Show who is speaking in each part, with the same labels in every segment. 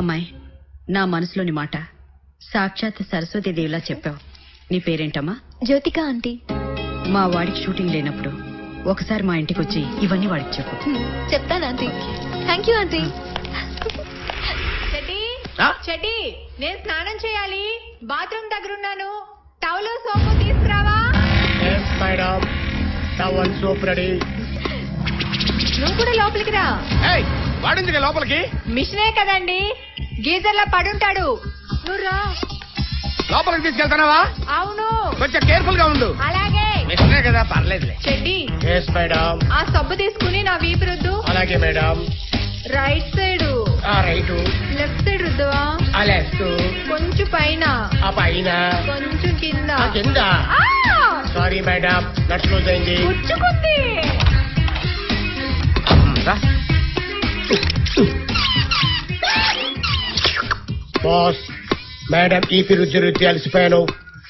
Speaker 1: అమ్మాయి నా మనసులోని మాట సాక్షాత్ సరస్వతీదేవిలా చెప్పావు. నీ పేరేంటమ్మా?
Speaker 2: జ్యోతిక ఆంటీ.
Speaker 1: మా వాడికి షూటింగ్ లేనప్పుడు ఒకసారి మా ఇంటికి వచ్చి ఇవన్నీ వాడికి చెప్పు.
Speaker 2: చెప్తాను ఆంటీ. Thank you aunty.
Speaker 3: చెడ్డి చెడ్డి నేను స్నానం చేయాలి. బాత్రూమ్ దగ్గర ఉన్నాను టౌలు సోపు తీసుకురావా?
Speaker 4: మేడం టవల్ సోప్ రెడీ
Speaker 3: నువ్వు కూడా లోపలికి రా.
Speaker 4: వాడింది లోపలికి?
Speaker 3: మిషనే కదండి. గీజర్లో పడుంటాడు. నువ్వు రా.
Speaker 4: లోపలికి తీసుకెళ్తానావా?
Speaker 3: అవును.
Speaker 4: కొంచెం కేర్ఫుల్గా ఉండు.
Speaker 3: అలాగే.
Speaker 4: మిషనే కదా పర్లేదులే.
Speaker 3: చెడ్డి.
Speaker 4: ఎస్ మేడం
Speaker 3: ఆ సబ్బు తీసుకుని నా వీపు రుద్దు.
Speaker 4: అలాగే మేడం
Speaker 3: రైట్ సైడ్
Speaker 4: ఆ రైట్.
Speaker 3: లెఫ్ట్ సైడ్ రుద్దువా?
Speaker 4: ఆ లెఫ్ట్
Speaker 3: కొంచెం పైన.
Speaker 4: ఆ పైన.
Speaker 3: కొంచెం కింద.
Speaker 4: ఆ కింద.
Speaker 3: ఆ!
Speaker 4: సారీ మేడం నట్ క్లోజ్ అయింది. బాస్ మేడం ఈ రుద్ది రుద్ది అలసిపోయాను.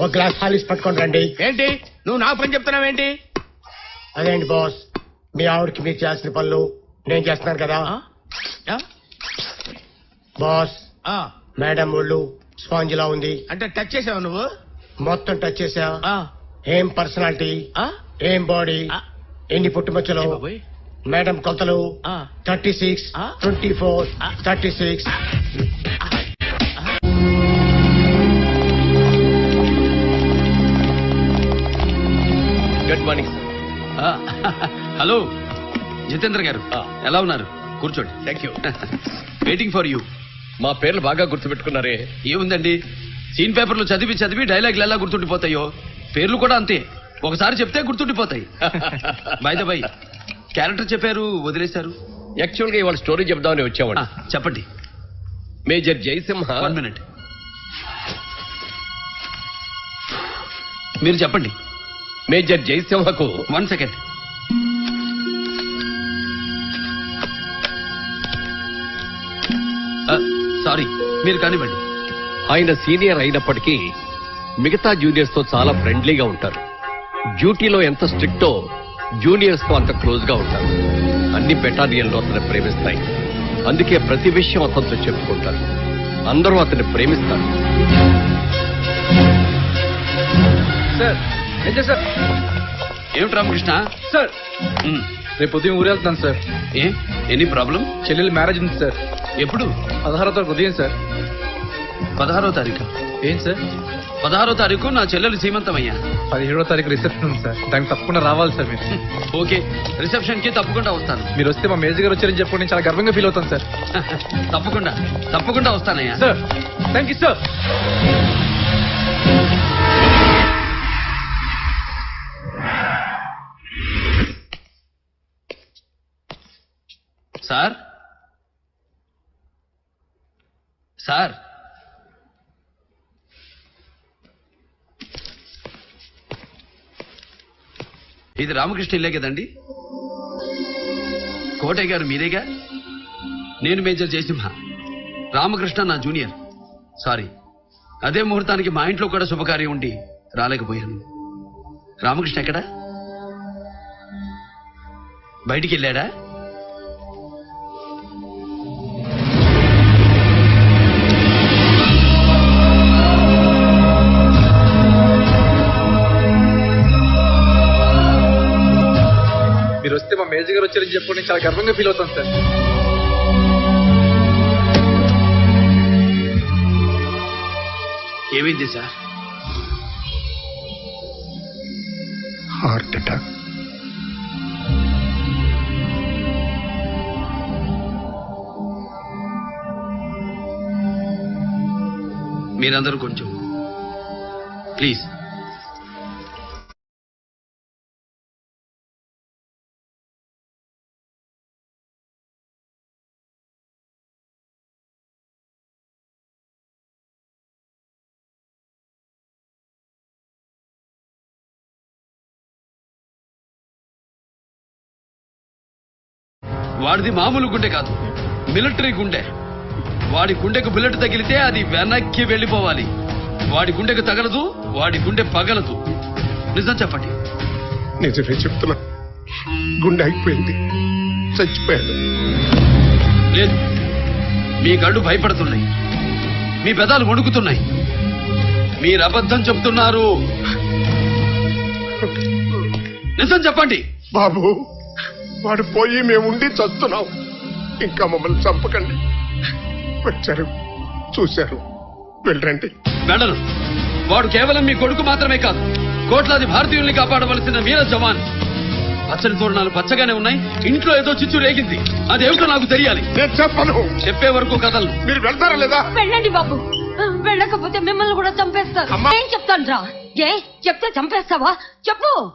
Speaker 4: ఒక గ్లాస్ హాలిస్ పట్టుకొని రండి.
Speaker 5: ఏంటి? నువ్వు నాకు పని చెప్తున్నావేంటి
Speaker 4: అదేంటి బాస్ మీ ఆవిడకి మీరు చేయాల్సిన పనులు నేను చేస్తున్నాను కదా? బాస్ మేడం ఒళ్ళు స్పాంజ్ లా ఉంది.
Speaker 5: అంటే టచ్ చేసావు నువ్వు?
Speaker 4: మొత్తం టచ్ చేసా
Speaker 5: ఆ,
Speaker 4: ఏం పర్సనాలిటీ? ఏం బాడీ. ఎన్ని పుట్టుమచ్చలు. మేడం కొలతలు
Speaker 5: ఆ.
Speaker 4: థర్టీ సిక్స్
Speaker 5: ఆ.
Speaker 4: ట్వంటీ ఫోర్
Speaker 5: ఆ.
Speaker 4: Thirty six.
Speaker 6: Good morning
Speaker 7: hello. Jitendra గారు ఎలా ఉన్నారు? కూర్చోండి.
Speaker 6: Thank you
Speaker 7: waiting for you
Speaker 6: మా పేర్లు బాగా గుర్తుపెట్టుకున్నారే.
Speaker 7: ఏముందండి? సీన్ పేపర్లు చదివి చదివి డైలాగులు ఎలా గుర్తుండిపోతాయో? పేర్లు కూడా అంతే. ఒకసారి చెప్తే గుర్తుండిపోతాయి. బై బై క్యారెక్టర్ చెప్పారు వదిలేశారు.
Speaker 6: యాక్చువల్గా ఇవాళ స్టోరీ చెప్దామని వచ్చామండి.
Speaker 7: చెప్పండి.
Speaker 6: మేజర్ జయసింహ.
Speaker 7: One minute. మీరు చెప్పండి.
Speaker 6: మేజర్ జయసింహకు
Speaker 7: వన్ సెకండ్. సారీ మీరు కానివ్వండి.
Speaker 6: ఆయన సీనియర్ అయినప్పటికీ మిగతా జూనియర్స్తో చాలా ఫ్రెండ్లీగా ఉంటారు. డ్యూటీలో ఎంత స్ట్రిక్టో జూనియర్స్తో అంత క్లోజ్గా ఉంటారు. అన్ని బెటాలియన్లు అతను ప్రేమిస్తాయి. అందుకే ప్రతి విషయం అతనితో చెప్పుకుంటారు. అందరూ అతన్ని ప్రేమిస్తారు.
Speaker 8: సార్ అయితే సార్?
Speaker 7: ఏమిటి రామకృష్ణ
Speaker 8: సార్. రేపు ఉదయం ఊరెళ్తున్నాను సార్.
Speaker 7: ఏ? Any problem?
Speaker 8: చెల్లెలు మ్యారేజ్ ఉంది సార్.
Speaker 7: ఎప్పుడు?
Speaker 8: పదహారో తారీఖు ఉదయం సార్.
Speaker 7: పదహారో తారీఖు?
Speaker 8: ఏం సార్?
Speaker 7: పదహారో తారీఖు నా చెల్లెలు సీమంతమయ్యా.
Speaker 8: పదిహేడో తారీఖు రిసెప్షన్ ఉంది సార్. దానికి తప్పకుండా రావాలి సార్ మీరు.
Speaker 7: ఓకే రిసెప్షన్కి తప్పకుండా వస్తాను.
Speaker 8: మీరు వస్తే మా మేనేజర్ గారు వచ్చారని చెప్పి నేను చాలా గర్వంగా ఫీల్ అవుతాను సార్.
Speaker 7: తప్పకుండా తప్పకుండా వస్తానయ్యా.
Speaker 8: Sir thank you sir
Speaker 7: sir? Sir? ఇది రామకృష్ణ ఇల్లే కదండి? కోటయ్య గారు మీరేగా? నేను మేజర్ జయసింహ. రామకృష్ణ నా జూనియర్. సారీ అదే ముహూర్తానికి మా ఇంట్లో కూడా శుభకార్యం ఉండి రాలేకపోయాను. రామకృష్ణ ఎక్కడా? బయటికి వెళ్ళాడా?
Speaker 8: మేనేజర్ గారు వచ్చారని చెప్పి నేను చాలా గర్వంగా ఫీల్ అవుతాను సార్.
Speaker 7: ఏమైంది సార్?
Speaker 4: Heart attack.
Speaker 7: మీరందరూ కొంచెం ప్లీజ్ వాడిది మామూలు గుండె కాదు. మిలిటరీ గుండె. వాడి గుండెకు బుల్లెట్ తగిలితే అది వెనక్కి వెళ్ళిపోవాలి. వాడి గుండెకు తగలదు వాడి గుండె పగలదు. నిజం చెప్పండి.
Speaker 4: నిజమే చెప్తున్నా. గుండె అయిపోయింది. చచ్చిపోయాడు
Speaker 7: లేదు. మీ కళ్ళు భయపడుతున్నాయి. మీ పెదాలు వణుకుతున్నాయి. మీరు అబద్ధం చెప్తున్నారు. నిజం చెప్పండి.
Speaker 9: బాబు. వాడు పోయి మేము ఉండి చస్తున్నాం. ఇంకా మమ్మల్ని చంపకండి. వచ్చారు. చూశారు. వెళ్ళరండి
Speaker 7: వెళ్ళను వాడు కేవలం మీ కొడుకు మాత్రమే కాదు కోట్లాది భారతీయుల్ని కాపాడవలసిన వీర జవాన్. పచ్చని తోరణాలు పచ్చగానే ఉన్నాయి. ఇంట్లో ఏదో చిచ్చు రేగింది. అదేమిటో నాకు తెలియాలి.
Speaker 9: నేను చెప్పను.
Speaker 7: చెప్పే వరకు కథలు
Speaker 9: మీరు వెళ్తారా లేదా?
Speaker 10: వెళ్ళండి బాబు. వెళ్ళకపోతే మిమ్మల్ని కూడా చంపేస్తారు.
Speaker 9: అమ్మా!
Speaker 10: ఏం చెప్తాను రా. ఏ చెప్తే చంపేస్తావా? చెప్పు.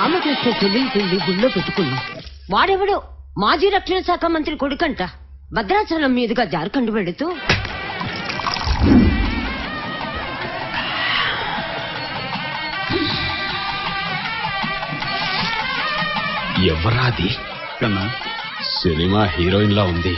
Speaker 10: రామకృష్ణ చెల్లి పెళ్ళి గుళ్ళో పెట్టుకున్నా. వాడెవడు? మాజీ రక్షణ శాఖ మంత్రి కొడుకంట. భద్రాచలం మీదుగా జార్ఖండ్ వెడుతూ
Speaker 7: ఎవరాది కన్నా సినిమా హీరోయిన్ లా ఉంది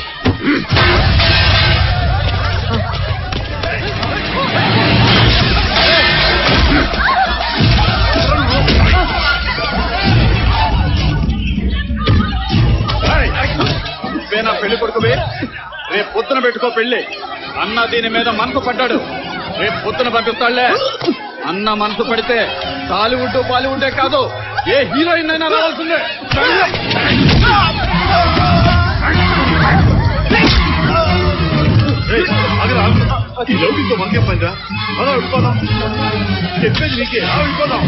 Speaker 8: పెళ్ళి అన్న దీని మీద మనసు పడ్డాడు. రేపు పొద్దున పంపిస్తాడులే. అన్న మనసు పడితే టాలీవుడ్ బాలీవుడే కాదు. ఏ హీరోయిన్ అయినా రావాల్సిందే. ఈ లౌకితో మనకేం పనిరా? అలా వెళ్ళిపోదాం చెప్పేది నీకే. అలా వెళ్ళిపోదాం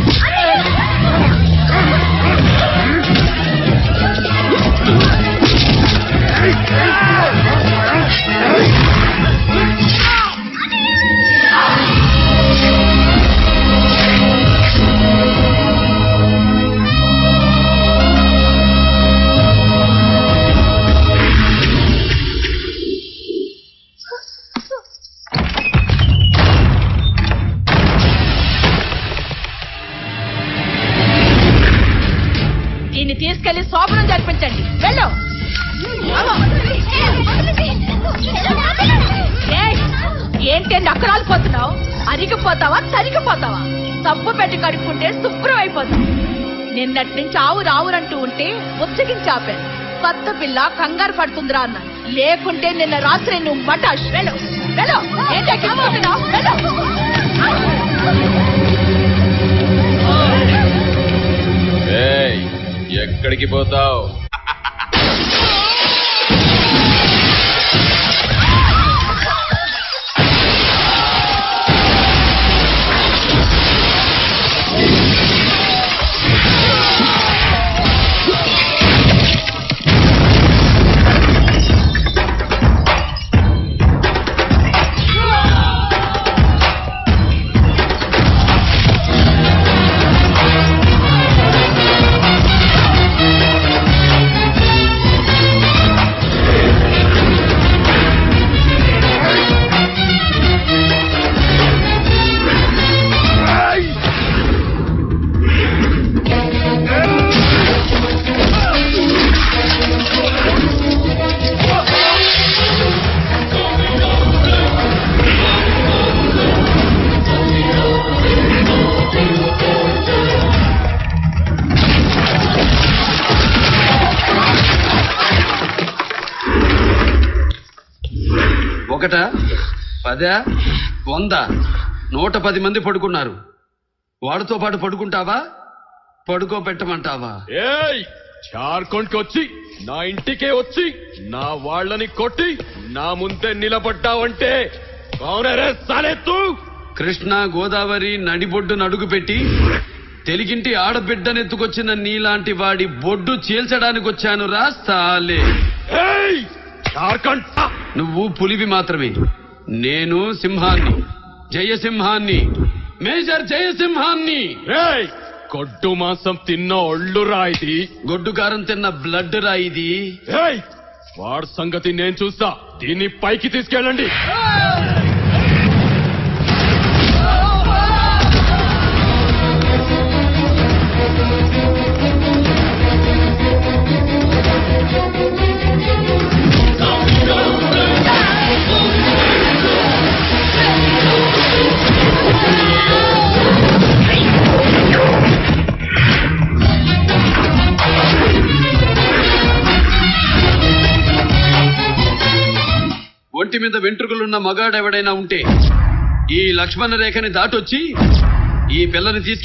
Speaker 11: ఏంటి పోతున్నావు అరిగిపోతావా? తరిగిపోతావా? తప్పు పెట్టి కడుక్కుంటే శుభ్రం అయిపోతావు నిన్నటి నుంచి ఆవు రావురంటూ ఉంటే ఉచ్చగించాపాను కొత్త పిల్ల కంగారు పడుతుందిరా అన్న. లేకుంటే నిన్న రాత్రి నువ్వు మటాష్ వెళ్ళు. వెళ్ళు. ఏంటి వెళ్ళు.
Speaker 8: ఎక్కడికి పోతావు?
Speaker 7: పదా వంద నూట పది మంది పడుకున్నారు. వాడితో పాటు పడుకుంటావా? పడుకోబెట్టమంటావా
Speaker 8: ఏయ్ జార్ఖండ్కి వచ్చి నా ఇంటికే వచ్చి నా వాళ్ళని కొట్టి నా ముందే నిలబడ్డావంటే సాలెత్తు?
Speaker 7: కృష్ణా గోదావరి నడిబొడ్డు నడుగు పెట్టి తెలుగింటి ఆడబిడ్డనెత్తుకొచ్చిన నీలాంటి వాడి బొడ్డు చీల్చడానికి వచ్చాను రా సాలే
Speaker 8: జార్ఖండ్!
Speaker 7: నువ్వు పులివి మాత్రమే. నేను సింహాన్ని జయసింహాన్ని మేజర్ జయసింహాన్ని.
Speaker 8: కొడ్డు మాంసం తిన్న ఒళ్ళు రాయిది.
Speaker 7: గొడ్డు కారం తిన్న బ్లడ్ రా ఇది
Speaker 8: ఏయ్ వాడి సంగతి నేను చూస్తా. దీన్ని పైకి తీసుకెళ్ళండి.
Speaker 7: మీద వెంట్రుకలున్న మగాడెవడైనా ఉంటే ఈ లక్ష్మణ రేఖని దాటొచ్చి ఈ పిల్లని తీసుకు